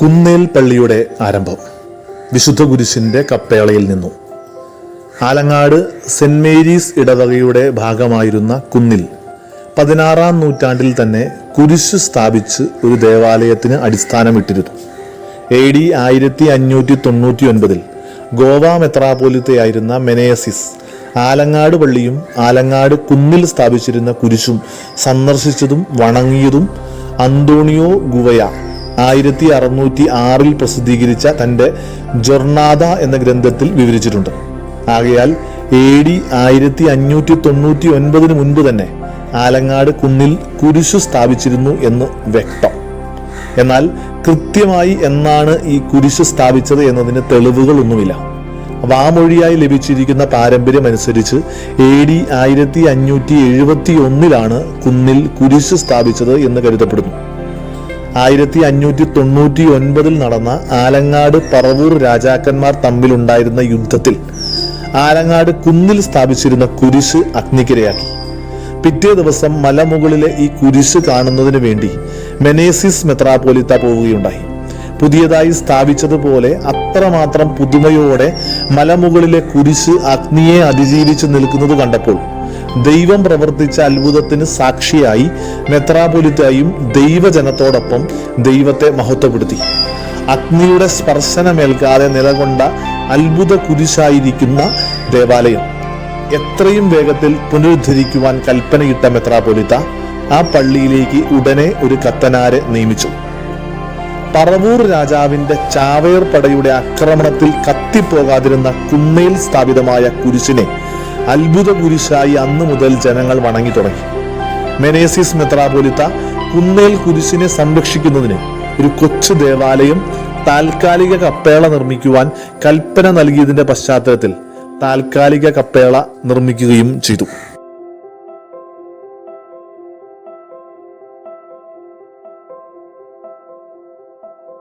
കുന്നേൽ പള്ളിയുടെ ആരംഭം. വിശുദ്ധ കുരിശിന്റെ കപ്പേളയിൽ നിന്നു. ആലങ്ങാട് സെന്റ് മേരീസ് ഇടവകയുടെ ഭാഗമായിരുന്ന കുന്നിൽ പതിനാറാം നൂറ്റാണ്ടിൽ തന്നെ കുരിശ് സ്ഥാപിച്ച് ഒരു ദേവാലയത്തിന് അടിസ്ഥാനമിട്ടിരുന്നു. എ ഡി ആയിരത്തി അഞ്ഞൂറ്റി തൊണ്ണൂറ്റി ഒൻപതിൽ ഗോവ മെത്രാപോലിത്തയായിരുന്ന മെനേസിസ് ആലങ്ങാട് പള്ളിയും ആലങ്ങാട് കുന്നിൽ സ്ഥാപിച്ചിരുന്ന കുരിശും സന്ദർശിച്ചതും വണങ്ങിയതും അന്തോണിയോ ഗുവയ ആയിരത്തി അറുന്നൂറ്റി ആറിൽ പ്രസിദ്ധീകരിച്ച തന്റെ ജൊർണാദ എന്ന ഗ്രന്ഥത്തിൽ വിവരിച്ചിട്ടുണ്ട്. ആകയാൽ എ ഡി ആയിരത്തി അഞ്ഞൂറ്റി തൊണ്ണൂറ്റി ഒൻപതിന് മുൻപ് തന്നെ ആലങ്ങാട് കുന്നിൽ കുരിശു സ്ഥാപിച്ചിരുന്നു എന്ന് വ്യക്തം. എന്നാൽ കൃത്യമായി എന്നാണ് ഈ കുരിശു സ്ഥാപിച്ചത് എന്നതിന് തെളിവുകളൊന്നുമില്ല. വാമൊഴിയായി ലഭിച്ചിരിക്കുന്ന പാരമ്പര്യം അനുസരിച്ച് എ ഡി ആയിരത്തി അഞ്ഞൂറ്റി എഴുപത്തി ഒന്നിലാണ് കുന്നിൽ കുരിശ് സ്ഥാപിച്ചത് എന്ന് കരുതപ്പെടുന്നു. ആയിരത്തി അഞ്ഞൂറ്റി തൊണ്ണൂറ്റി ഒൻപതിൽ നടന്ന ആലങ്ങാട് പറവൂർ രാജാക്കന്മാർ തമ്മിലുണ്ടായിരുന്ന യുദ്ധത്തിൽ ആലങ്ങാട് കുന്നിൽ സ്ഥാപിച്ചിരുന്ന കുരിശ് അഗ്നിക്കിരയാക്കി. പിറ്റേ ദിവസം മലമുകളിലെ ഈ കുരിശ് കാണുന്നതിന് വേണ്ടി മെനേസിസ് മെത്രാപോലിത്ത പോവുകയുണ്ടായി. പുതിയതായി സ്ഥാപിച്ചതുപോലെ അത്രമാത്രം പുതുമയോടെ മലമുകളിലെ കുരിശ് അഗ്നിയെ അതിജീവിച്ച് നിൽക്കുന്നത് കണ്ടപ്പോൾ ദൈവം പ്രവർത്തിച്ച അത്ഭുതത്തിന് സാക്ഷിയായി മെത്രാപൊലിത്തായും ദൈവജനത്തോടൊപ്പം ദൈവത്തെ മഹത്വപ്പെടുത്തി. അഗ്നിയുടെ സ്പർശനമേൽക്കാതെ നിലകൊണ്ട അത്ഭുത കുരിശായിരിക്കുന്ന ദേവാലയം. എത്രയും വേഗത്തിൽ പുനരുദ്ധരിക്കുവാൻ കൽപ്പനയിട്ട മെത്രാപൊലിത്ത ആ പള്ളിയിലേക്ക് ഉടനെ ഒരു കത്തനാരെ നിയമിച്ചു. പറവൂർ രാജാവിന്റെ ചാവേർ പടയുടെ ആക്രമണത്തിൽ കത്തിപ്പോകാതിരുന്ന കുന്നയിൽ സ്ഥാപിതമായ കുരിശിനെ അത്ഭുത കുരിശായി അന്നു മുതൽ ജനങ്ങൾ വണങ്ങി തുടങ്ങി. മെനേസിസ് മെത്രാപോലിത്ത കുന്നേൽ കുരിശിനെ സംരക്ഷിക്കുന്നതിന് ഒരു കൊച്ചു ദേവാലയം താൽക്കാലിക കപ്പേള നിർമ്മിക്കുവാൻ കൽപ്പന നൽകിയതിന്റെ പശ്ചാത്തലത്തിൽ താൽക്കാലിക കപ്പേള നിർമ്മിക്കുകയും ചെയ്തു.